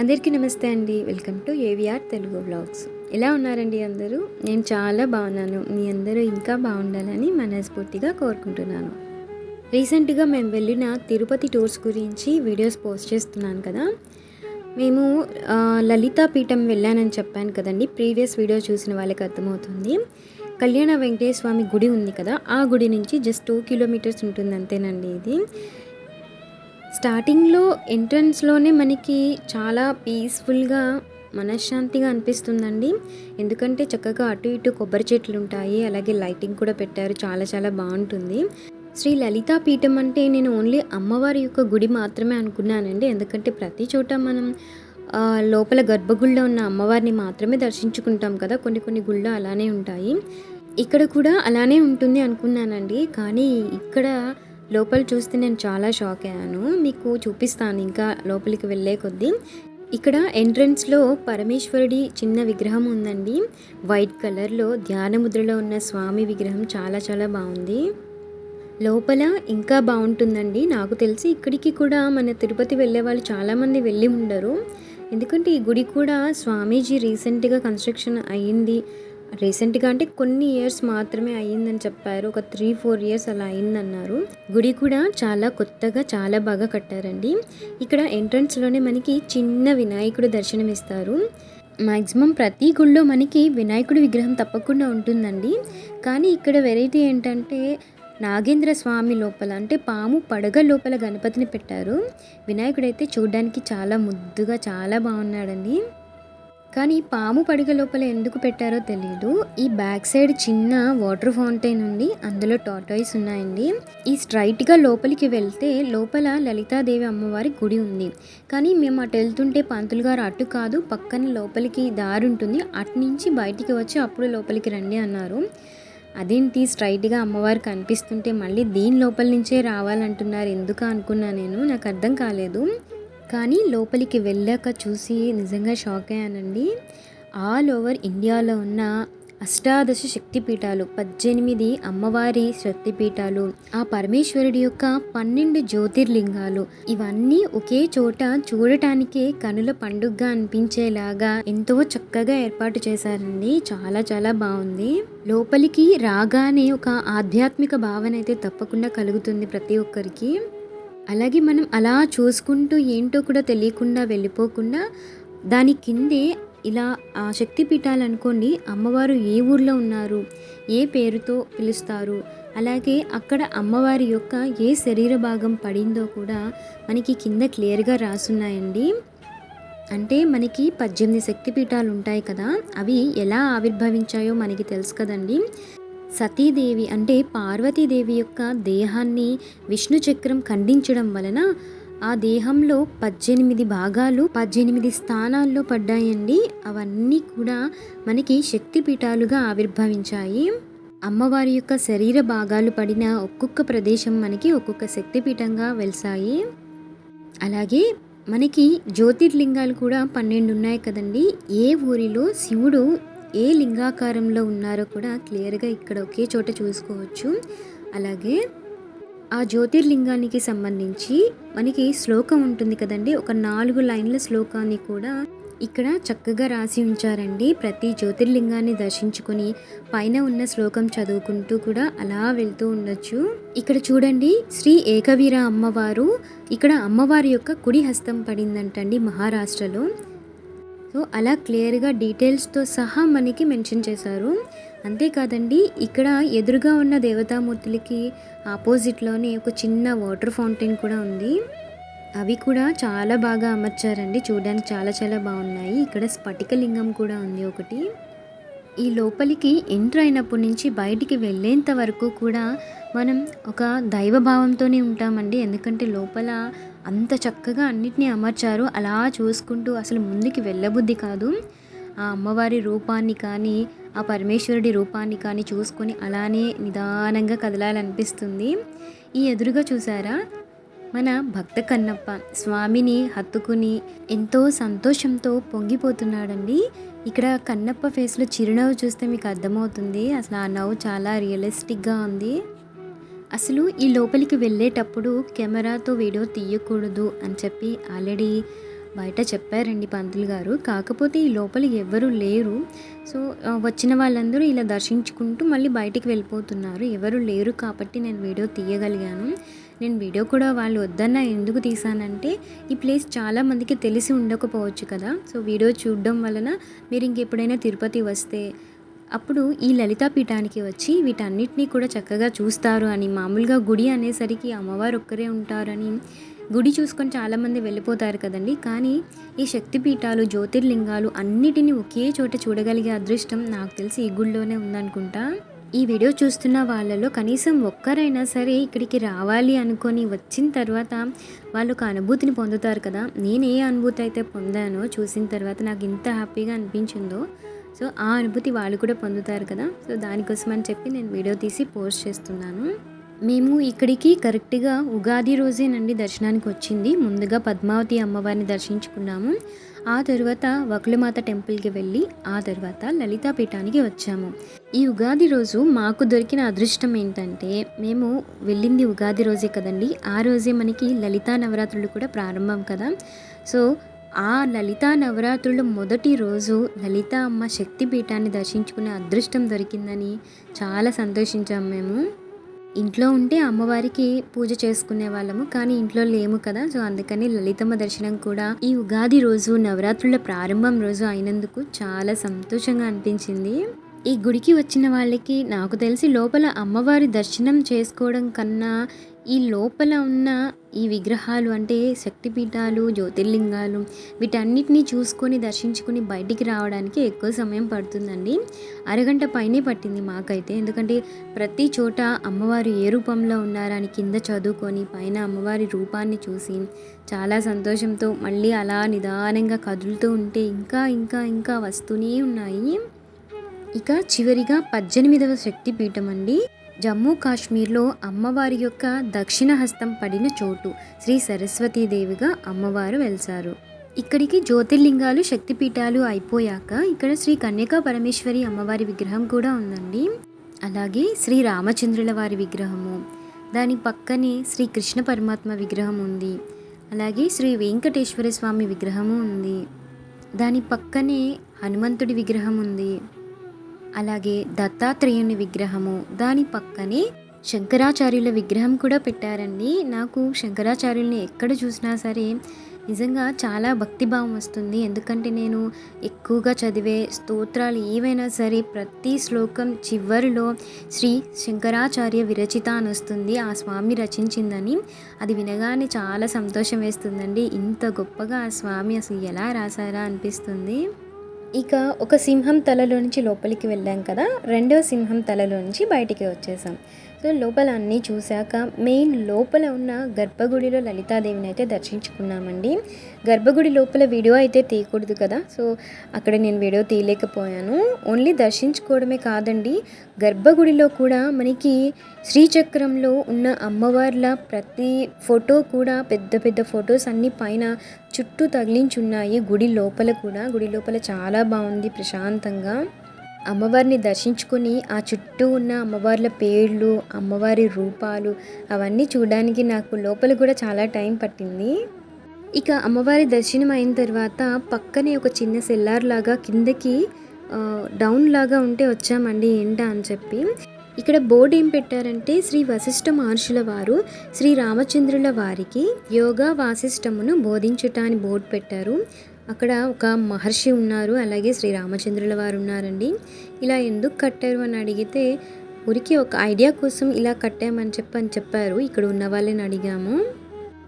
అందరికీ నమస్తే అండి. Welcome to AVR Telugu blogs. ఎలా ఉన్నారండి అందరూ? నేను చాలా బాగున్నాను. మీ అందరూ ఇంకా బాగుండాలని మనస్ఫూర్తిగా కోరుకుంటున్నాను. రీసెంట్గా మేము వెళ్ళిన తిరుపతి టూర్స్ గురించి వీడియోస్ పోస్ట్ చేస్తున్నాను కదా. మేము లలితాపీఠం లలితా పీఠం వెళ్ళానని చెప్పాను కదండి. ప్రీవియస్ వీడియో చూసిన వాళ్ళకి అర్థమవుతుంది. కళ్యాణ వెంకటేశ్వర స్వామి గుడి ఉంది కదా. ఆ గుడి నుంచి జస్ట్ టూ కిలోమీటర్స్ ఉంటుంది అంతేనండి ఇది. స్టార్టింగ్లో ఎంట్రన్స్లోనే మనకి చాలా పీస్ఫుల్గా మనశ్శాంతిగా అనిపిస్తుందండి. ఎందుకంటే చక్కగా అటు ఇటు కొబ్బరి చెట్లు ఉంటాయి అలాగే లైటింగ్ కూడా పెట్టారు చాలా చాలా బాగుంటుంది. శ్రీ లలితా పీఠం అంటే నేను ఓన్లీ అమ్మవారి యొక్క గుడి మాత్రమే అనుకున్నానండి. ఎందుకంటే ప్రతి చోట మనం లోపల గర్భగుడిలో ఉన్న అమ్మవారిని మాత్రమే దర్శించుకుంటాం కదా. కొన్ని కొన్ని గుళ్ళు అలానే ఉంటాయి. ఇక్కడ కూడా అలానే ఉంటుంది అనుకున్నానండి. కానీ ఇక్కడ లోపల చూస్తే నేను చాలా షాక్ అయ్యాను. మీకు చూపిస్తాను ఇంకా లోపలికి వెళ్ళే కొద్దీ. ఇక్కడ ఎంట్రన్స్లో పరమేశ్వరుడి చిన్న విగ్రహం ఉందండి. వైట్ కలర్లో ధ్యానముద్రలో ఉన్న స్వామి విగ్రహం చాలా చాలా బాగుంది. లోపల ఇంకా బాగుంటుందండి. నాకు తెలిసి ఇక్కడికి కూడా మన తిరుపతి వెళ్ళే వాళ్ళు చాలామంది వెళ్ళి ఉండరు. ఎందుకంటే ఈ గుడి కూడా స్వామీజీ రీసెంట్గా కన్స్ట్రక్షన్ అయ్యింది. రీసెంట్గా అంటే కొన్ని ఇయర్స్ మాత్రమే అయ్యిందని చెప్పారు. ఒక త్రీ ఫోర్ ఇయర్స్ అలా అయిందన్నారు. గుడి కూడా చాలా కొత్తగా చాలా బాగా కట్టారండి. ఇక్కడ ఎంట్రన్స్లోనే మనకి చిన్న వినాయకుడు దర్శనమిస్తారు మ్యాక్సిమం ప్రతి గుళ్ళో మనకి వినాయకుడి విగ్రహం తప్పకుండా ఉంటుందండి. కానీ ఇక్కడ వెరైటీ ఏంటంటే నాగేంద్ర స్వామి లోపల అంటే పాము పడగ లోపల గణపతిని పెట్టారు. వినాయకుడైతే చూడడానికి చాలా ముద్దుగా చాలా బాగున్నాడండి. కానీ పాము పడగ లోపల ఎందుకు పెట్టారో తెలియదు ఈ బ్యాక్ సైడ్ చిన్న వాటర్ ఫౌంటైన్ ఉంది. అందులో టాటాయిస్ ఉన్నాయండి. ఈ స్ట్రైట్గా లోపలికి వెళ్తే లోపల లలితాదేవి అమ్మవారి గుడి ఉంది. కానీ మేము అటు వెళ్తుంటే పంతులు గారు అటు కాదు పక్కన లోపలికి దారి ఉంటుంది. అటు నుంచి బయటికి వచ్చి అప్పుడు లోపలికి రండి అన్నారు. అదేంటి స్ట్రైట్గా అమ్మవారు కనిపిస్తుంటే మళ్ళీ దీని లోపల నుంచే రావాలంటున్నారు. ఎందుకు అనుకున్నా నేను. నాకు అర్థం కాలేదు. కానీ లోపలికి వెళ్ళాక చూసి నిజంగా షాక్ అయ్యానండి. ఆల్ ఓవర్ ఇండియాలో ఉన్న అష్టాదశ శక్తిపీఠాలు పద్దెనిమిది అమ్మవారి శక్తిపీఠాలు ఆ పరమేశ్వరుడి యొక్క పన్నెండు జ్యోతిర్లింగాలు ఇవన్నీ ఒకే చోట చూడటానికే కనుల పండుగగా అనిపించేలాగా ఎంతో చక్కగా ఏర్పాటు చేశారండి. చాలా చాలా బాగుంది. లోపలికి రాగానే ఒక ఆధ్యాత్మిక భావన అయితే తప్పకుండా కలుగుతుంది ప్రతి ఒక్కరికి. అలాగే మనం అలా చూసుకుంటూ ఏంటో కూడా తెలియకుండా వెళ్ళిపోకుండా దాని కిందే ఇలా ఆ శక్తి పీఠాలు అనుకోండి అమ్మవారు ఏ ఊర్లో ఉన్నారు ఏ పేరుతో పిలుస్తారు అలాగే అక్కడ అమ్మవారి యొక్క ఏ శరీర భాగం పడిందో కూడా మనకి కింద క్లియర్గా రాసున్నాయండి. అంటే మనకి పద్దెనిమిది శక్తిపీఠాలు ఉంటాయి కదా అవి ఎలా ఆవిర్భవించాయో మనకి తెలుసు కదండి. సతీదేవి అంటే పార్వతీదేవి యొక్క దేహాన్ని విష్ణు చక్రం ఖండించడం వలన ఆ దేహంలో పద్దెనిమిది భాగాలు పద్దెనిమిది స్థానాల్లో పడ్డాయండి. అవన్నీ కూడా మనకి శక్తిపీఠాలుగా ఆవిర్భవించాయి. అమ్మవారి యొక్క శరీర భాగాలు పడిన ఒక్కొక్క ప్రదేశం మనకి ఒక్కొక్క శక్తిపీఠంగా వెలిసాయి అలాగే మనకి జ్యోతిర్లింగాలు కూడా పన్నెండు ఉన్నాయి కదండి. ఏ ఊరిలో శివుడు ఏ లింగాకారంలో ఉన్నారో కూడా క్లియర్గా ఇక్కడ ఒకే చోట చూసుకోవచ్చు. అలాగే ఆ జ్యోతిర్లింగానికి సంబంధించి మనకి శ్లోకం ఉంటుంది కదండి. ఒక నాలుగు లైన్ల శ్లోకాన్ని కూడా ఇక్కడ చక్కగా రాసి ఉంచారండి. ప్రతి జ్యోతిర్లింగాన్ని దర్శించుకొని పైన ఉన్న శ్లోకం చదువుకుంటూ కూడా అలా వెళ్తూ ఉండొచ్చు. ఇక్కడ చూడండి శ్రీ ఏకవీర అమ్మవారు ఇక్కడ అమ్మవారి యొక్క కుడి హస్తం పడిందంటండి మహారాష్ట్రలో. సో అలా క్లియర్గా డీటెయిల్స్తో సహా మనకి మెన్షన్ చేశారు. అంతేకాదండి ఇక్కడ ఎదురుగా ఉన్న దేవతామూర్తులకి ఆపోజిట్లోనే ఒక చిన్న వాటర్ ఫౌంటైన్ కూడా ఉంది. అవి కూడా చాలా బాగా అమర్చారండి. చూడడానికి చాలా చాలా బాగున్నాయి. ఇక్కడ స్ఫటికలింగం కూడా ఉంది ఒకటి. ఈ లోపలికి ఎంటర్ అయినప్పటి నుంచి బయటికి వెళ్ళేంత వరకు కూడా మనం ఒక దైవభావంతోనే ఉంటామండి. ఎందుకంటే లోపల అంత చక్కగా అన్నిటినీ అమర్చారు. అలా చూసుకుంటూ అసలు ముందుకి వెళ్ళబుద్ధి కాదు. ఆ అమ్మవారి రూపాన్ని కానీ ఆ పరమేశ్వరుడి రూపాన్ని కానీ చూసుకొని అలానే నిదానంగా కదలాలనిపిస్తుంది. ఈ ఎదురుగా చూసారా? మన భక్త కన్నప్ప స్వామిని హత్తుకుని ఎంతో సంతోషంతో పొంగిపోతున్నాడండి. ఇక్కడ కన్నప్ప ఫేస్లో చిరునవ్వు చూస్తే మీకు అర్థమవుతుంది. అసలు ఆ నవ్వు చాలా రియలిస్టిక్గా ఉంది. అసలు ఈ లోపలికి వెళ్ళేటప్పుడు కెమెరాతో వీడియో తీయకూడదు అని చెప్పి ఆల్రెడీ బయట చెప్పారండి పంతులు గారు. కాకపోతే ఈ లోపల ఎవరు లేరు. సో వచ్చిన వాళ్ళందరూ ఇలా దర్శించుకుంటూ మళ్ళీ బయటికి వెళ్ళిపోతున్నారు. ఎవరు లేరు కాబట్టి నేను వీడియో తీయగలిగాను. నేను వీడియో కూడా వాళ్ళు వద్దన్న ఎందుకు తీసానంటే ఈ ప్లేస్ చాలామందికి తెలిసి ఉండకపోవచ్చు కదా. సో వీడియో చూడడం వలన మీరు ఇంకెప్పుడైనా తిరుపతి వస్తే అప్పుడు ఈ లలితా పీఠానికి వచ్చి వీటన్నిటినీ కూడా చక్కగా చూస్తారు అని మామూలుగా గుడి అనేసరికి అమ్మవారు ఒక్కరే ఉంటారని గుడి చూసుకొని చాలామంది వెళ్ళిపోతారు కదండి. కానీ ఈ శక్తిపీఠాలు జ్యోతిర్లింగాలు అన్నిటినీ ఒకే చోట చూడగలిగే అదృష్టం నాకు తెలిసి ఈ గుడిలోనే ఉందనుకుంటా. ఈ వీడియో చూస్తున్న వాళ్ళలో కనీసం ఒక్కరైనా సరే ఇక్కడికి రావాలి అనుకొని వచ్చిన తర్వాత వాళ్ళు ఒక అనుభూతిని పొందుతారు కదా. నేను ఏ అనుభూతి అయితే పొందానో చూసిన తర్వాత నాకు ఇంత హ్యాపీగా అనిపించిందో సో ఆ అనుభూతి వాళ్ళు కూడా పొందుతారు కదా. సో దానికోసం అని చెప్పి నేను వీడియో తీసి పోస్ట్ చేస్తున్నాను. మేము ఇక్కడికి కరెక్ట్గా ఉగాది రోజేనండి దర్శనానికి వచ్చింది. ముందుగా పద్మావతి అమ్మవారిని దర్శించుకున్నాము. ఆ తర్వాత వకులమాత టెంపుల్కి వెళ్ళి ఆ తర్వాత లలితా పీఠానికి వచ్చాము. ఈ ఉగాది రోజు మాకు దొరికిన అదృష్టం ఏంటంటే మేము వెళ్ళింది ఉగాది రోజే కదండి. ఆ రోజే మనకి లలితా నవరాత్రులు కూడా ప్రారంభం కదా. సో ఆ లలితా నవరాత్రుల మొదటి రోజు లలితా అమ్మ శక్తిపీఠాన్ని దర్శించుకునే అదృష్టం దొరికిందని చాలా సంతోషించాము మేము. ఇంట్లో ఉంటే అమ్మవారికి పూజ చేసుకునే వాళ్ళము కానీ ఇంట్లో లేము కదా. సో అందుకని లలితమ్మ దర్శనం కూడా ఈ ఉగాది రోజు నవరాత్రుల ప్రారంభం రోజు అయినందుకు చాలా సంతోషంగా అనిపించింది. ఈ గుడికి వచ్చిన వాళ్ళకి నాకు తెలిసి లోపల అమ్మవారి దర్శనం చేసుకోవడం కన్నా ఈ లోపల ఉన్న ఈ విగ్రహాలు అంటే శక్తిపీఠాలు జ్యోతిర్లింగాలు వీటన్నిటిని చూసుకొని దర్శించుకొని బయటికి రావడానికి ఎక్కువ సమయం పడుతుందండి. అరగంట పైనే పట్టింది మాకైతే. ఎందుకంటే ప్రతి చోట అమ్మవారు ఏ రూపంలో ఉన్నారని కింద చదువుకొని పైన అమ్మవారి రూపాన్ని చూసి చాలా సంతోషంతో మళ్ళీ అలా నిదానంగా కదులుతూ ఉంటే ఇంకా ఇంకా ఇంకా వస్తూనే ఉన్నాయి. ఇక చివరిగా పద్దెనిమిదవ శక్తి పీఠం అండి. జమ్మూ కాశ్మీర్లో అమ్మవారి యొక్క దక్షిణ హస్తం పడిన చోటు శ్రీ సరస్వతీదేవిగా అమ్మవారు వెలిసారు ఇక్కడికి జ్యోతిర్లింగాలు శక్తిపీఠాలు అయిపోయాక ఇక్కడ శ్రీ కన్యకా పరమేశ్వరి అమ్మవారి విగ్రహం కూడా ఉందండి. అలాగే శ్రీ రామచంద్రుల వారి విగ్రహము దాని పక్కనే శ్రీ కృష్ణ పరమాత్మ విగ్రహం ఉంది. అలాగే శ్రీ వెంకటేశ్వర స్వామి విగ్రహము ఉంది. దాని పక్కనే హనుమంతుడి విగ్రహం ఉంది. అలాగే దత్తాత్రేయుని విగ్రహము దాని పక్కనే శంకరాచార్యుల విగ్రహం కూడా పెట్టారండి. నాకు శంకరాచార్యుల్ని ఎక్కడ చూసినా సరే నిజంగా చాలా భక్తిభావం వస్తుంది. ఎందుకంటే నేను ఎక్కువగా చదివే స్తోత్రాలు ఏవైనా సరే ప్రతి శ్లోకం చివరిలో శ్రీ శంకరాచార్య విరచిత అని వస్తుంది. ఆ స్వామి రచించిందని అది వినగానే చాలా సంతోషం వేస్తుందండి. ఇంత గొప్పగా ఆ స్వామి అసలు ఎలా రాశారా అనిపిస్తుంది. ఇక ఒక సింహం తలలోంచి లోపలికి వెళ్ళాం కదా రెండో సింహం తలలోంచి బయటికి వచ్చేసాం. సో లోపల అన్నీ చూశాక మెయిన్ లోపల ఉన్న గర్భగుడిలో లలితాదేవిని అయితే దర్శించుకున్నామండి. గర్భగుడి లోపల వీడియో అయితే తీయకూడదు కదా. సో అక్కడ నేను వీడియో తీయలేకపోయాను. ఓన్లీ దర్శించుకోవడమే కాదండి. గర్భగుడిలో కూడా మనకి శ్రీచక్రంలో ఉన్న అమ్మవార్ల ప్రతి ఫోటో కూడా పెద్ద పెద్ద ఫొటోస్ అన్నీ పైన చుట్టూ తగిలించున్నాయి. గుడి లోపల కూడా. గుడి లోపల చాలా బాగుంది ప్రశాంతంగా. అమ్మవారిని దర్శించుకొని ఆ చుట్టూ ఉన్న అమ్మవార్ల పేర్లు అమ్మవారి రూపాలు అవన్నీ చూడడానికి నాకు లోపల కూడా చాలా టైం పట్టింది. ఇక అమ్మవారి దర్శనం అయిన తర్వాత పక్కనే ఒక చిన్న సెల్లార్ లాగా కిందకి డౌన్ లాగా ఉంటే వచ్చామండి ఏంటా అని చెప్పి. ఇక్కడ బోర్డు ఏం పెట్టారంటే శ్రీ వశిష్ఠ మహర్షుల వారు శ్రీ రామచంద్రుల వారికి యోగా వాసిష్టమును బోధించుట అని బోర్డు పెట్టారు. అక్కడ ఒక మహర్షి ఉన్నారు అలాగే శ్రీ రామచంద్రుల వారు ఉన్నారండి. ఇలా ఎందుకు కట్టారు అని అడిగితే ఊరికి ఒక ఐడియా కోసం ఇలా కట్టామని చెప్పి అని చెప్పారు. ఇక్కడ ఉన్న వాళ్ళని అడిగాము.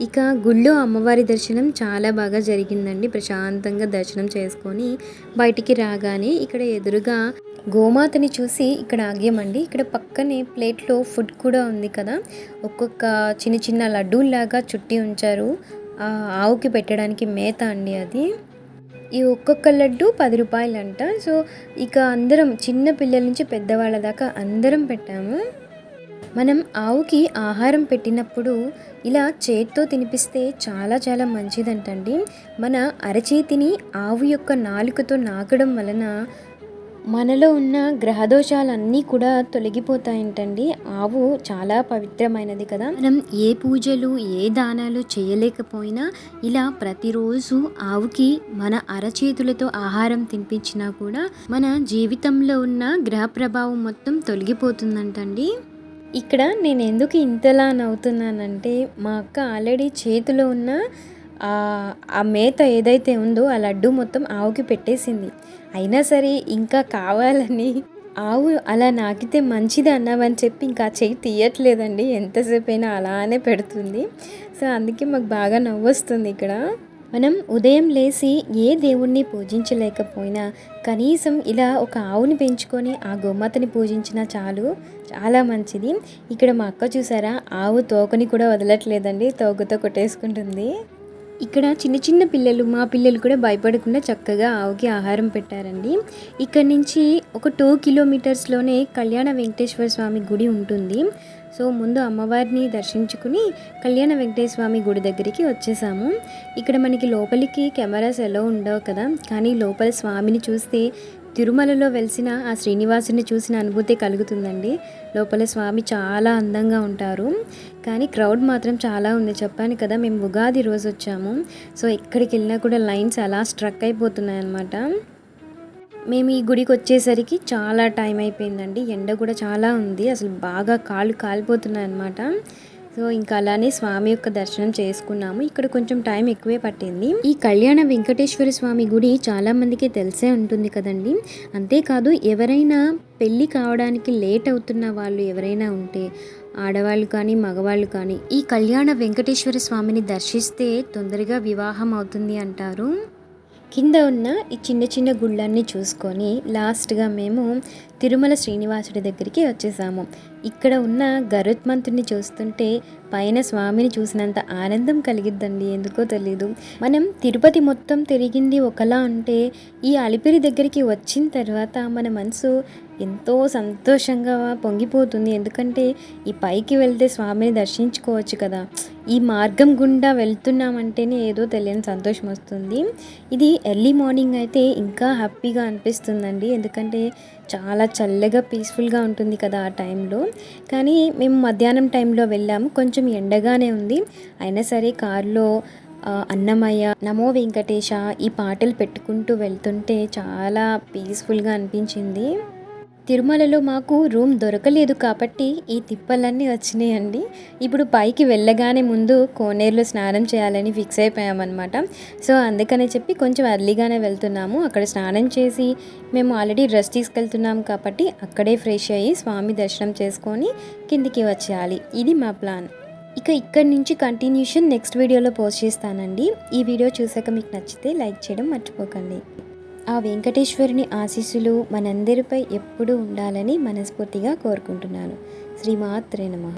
ఇక గుళ్ళో అమ్మవారి దర్శనం చాలా బాగా జరిగిందండి. ప్రశాంతంగా దర్శనం చేసుకొని బయటికి రాగానే ఇక్కడ ఎదురుగా గోమాతని చూసి ఇక్కడ ఆగామండి. ఇక్కడ పక్కనే ప్లేట్లో ఫుడ్ కూడా ఉంది కదా. ఒక్కొక్క చిన్న చిన్న లడ్డూల్లాగా చుట్టి ఉంచారు. ఆవుకి పెట్టడానికి మేత అండి అది. ఈ ఒక్కొక్క లడ్డు పది రూపాయలంట. సో ఇక అందరం చిన్న పిల్లల నుంచి పెద్దవాళ్ళ దాకా అందరం పెట్టాము. మనం ఆవుకి ఆహారం పెట్టినప్పుడు ఇలా చేత్తో తినిపిస్తే చాలా చాలా మంచిదంటండి. మన అరచేతిని ఆవు యొక్క నాలుకతో నాకడం వలన మనలో ఉన్న గ్రహదోషాలన్నీ కూడా తొలగిపోతాయంటండి. ఆవు చాలా పవిత్రమైనది కదా. మనం ఏ పూజలు ఏ దానాలు చేయలేకపోయినా ఇలా ప్రతిరోజు ఆవుకి మన అరచేతులతో ఆహారం తినిపించినా కూడా మన జీవితంలో ఉన్న గ్రహ ప్రభావం మొత్తం తొలగిపోతుందంటండి. ఇక్కడ నేను ఎందుకు ఇంతలా నవ్వుతున్నానంటే మా అక్క ఆల్రెడీ చేతిలో ఉన్న ఆ మేత ఏదైతే ఉందో ఆ లడ్డు మొత్తం ఆవుకి పెట్టేసింది. అయినా సరే ఇంకా కావాలని ఆవు అలా నాకితే మంచిది అన్నావని చెప్పి ఇంకా చెయ్యి తీయట్లేదండి. ఎంతసేపు అయినా అలానే పెడుతుంది. సో అందుకే మాకు బాగా నవ్వొస్తుంది ఇక్కడ. మనం ఉదయం లేచి ఏ దేవుణ్ణి పూజించలేకపోయినా కనీసం ఇలా ఒక ఆవుని పెంచుకొని ఆ గోమాతని పూజించినా చాలు చాలా మంచిది. ఇక్కడ మా అక్క చూసారా? ఆవు తోకని కూడా వదలట్లేదండి. తోకతో కొట్టేసుకుంటుంది. ఇక్కడ చిన్న చిన్న పిల్లలు మా పిల్లలు కూడా భయపడకుండా చక్కగా ఆవుకి ఆహారం పెట్టారండి. ఇక్కడ నుంచి ఒక టూ కిలోమీటర్స్లోనే కళ్యాణ వెంకటేశ్వర స్వామి గుడి ఉంటుంది. సో ముందు అమ్మవారిని దర్శించుకుని కళ్యాణ వెంకటేశ్వర స్వామి గుడి దగ్గరికి వచ్చేసాము. ఇక్కడ మనకి లోపలికి కెమెరాస్ ఎలా ఉండవు కదా కానీ లోపల స్వామిని చూస్తే తిరుమలలో వెలిసిన ఆ శ్రీనివాసుని చూసిన అనుభూతి కలుగుతుందండి. లోపల స్వామి చాలా అందంగా ఉంటారు. కానీ క్రౌడ్ మాత్రం చాలా ఉంది. చెప్పాను కదా మేము ఉగాది రోజు వచ్చాము. సో ఎక్కడికి వెళ్ళినా కూడా లైన్స్ అలా స్ట్రక్ అయిపోతున్నాయి అన్నమాట మేము ఈ గుడికి వచ్చేసరికి చాలా టైం అయిపోయిందండి. ఎండ కూడా చాలా ఉంది. అసలు బాగా కాళ్ళు కాలిపోతున్నాయి అనమాట సో ఇంకా అలానే స్వామి యొక్క దర్శనం చేసుకున్నాము. ఇక్కడ కొంచెం టైం ఎక్కువే పట్టింది. ఈ కళ్యాణ వెంకటేశ్వర స్వామి గుడి చాలా మందికి తెలిసే ఉంటుంది కదండి. అంతేకాదు ఎవరైనా పెళ్ళి కావడానికి లేట్ అవుతున్న వాళ్ళు ఎవరైనా ఉంటే ఆడవాళ్ళు కానీ మగవాళ్ళు కానీ ఈ కళ్యాణ వెంకటేశ్వర స్వామిని దర్శిస్తే తొందరగా వివాహం అవుతుంది అంటారు. కింద ఉన్న ఈ చిన్న చిన్న గుళ్ళన్నీ చూసుకొని లాస్ట్గా మేము తిరుమల శ్రీనివాసుడి దగ్గరికి వచ్చేసాము. ఇక్కడ ఉన్న గరుత్మంతుడిని చూస్తుంటే పైన స్వామిని చూసినంత ఆనందం కలిగిద్దండి ఎందుకో తెలీదు. మనం తిరుపతి మొత్తం తిరిగింది ఒకలా ఉంటే ఈ అలిపిరి దగ్గరికి వచ్చిన తర్వాత మన మనసు ఎంతో సంతోషంగా పొంగిపోతుంది. ఎందుకంటే ఈ పైకి వెళ్తే స్వామిని దర్శించుకోవచ్చు కదా. ఈ మార్గం గుండా వెళ్తున్నామంటేనే ఏదో తెలియని సంతోషం వస్తుంది. ఇది ఎర్లీ మార్నింగ్ అయితే ఇంకా హ్యాపీగా అనిపిస్తుందండి. ఎందుకంటే చాలా చల్లగా పీస్ఫుల్గా ఉంటుంది కదా ఆ టైంలో. కానీ మేము మధ్యాహ్నం టైంలో వెళ్ళాము. కొంచెం ఎండగానే ఉంది. అయినా సరే కారులో అన్నమయ్య నమో వెంకటేశ ఈ పాటలు పెట్టుకుంటూ వెళ్తుంటే చాలా పీస్ఫుల్గా అనిపించింది. తిరుమలలో మాకు రూమ్ దొరకలేదు కాబట్టి ఈ తిప్పలన్నీ వచ్చినాయండి. ఇప్పుడు పైకి వెళ్ళగానే ముందు కోనేరులో స్నానం చేయాలని ఫిక్స్ అయిపోయామన్నమాట. సో అందుకనే చెప్పి కొంచెం అర్లీగానే వెళ్తున్నాము. అక్కడ స్నానం చేసి మేము ఆల్రెడీ డ్రెస్ తీసుకెళ్తున్నాం కాబట్టి అక్కడే ఫ్రెష్ అయ్యి స్వామి దర్శనం చేసుకొని కిందికి వచ్చేయాలి. ఇది మా ప్లాన్ ఇక ఇక్కడి నుంచి కంటిన్యూషన్ నెక్స్ట్ వీడియోలో పోస్ట్ చేస్తానండి. ఈ వీడియో చూసాక మీకు నచ్చితే లైక్ చేయడం మర్చిపోకండి. ఆ వెంకటేశ్వరుని ఆశీస్సులు మనందరిపై ఎప్పుడూ ఉండాలని మనస్ఫూర్తిగా కోరుకుంటున్నాను. శ్రీమాత్రే నమ.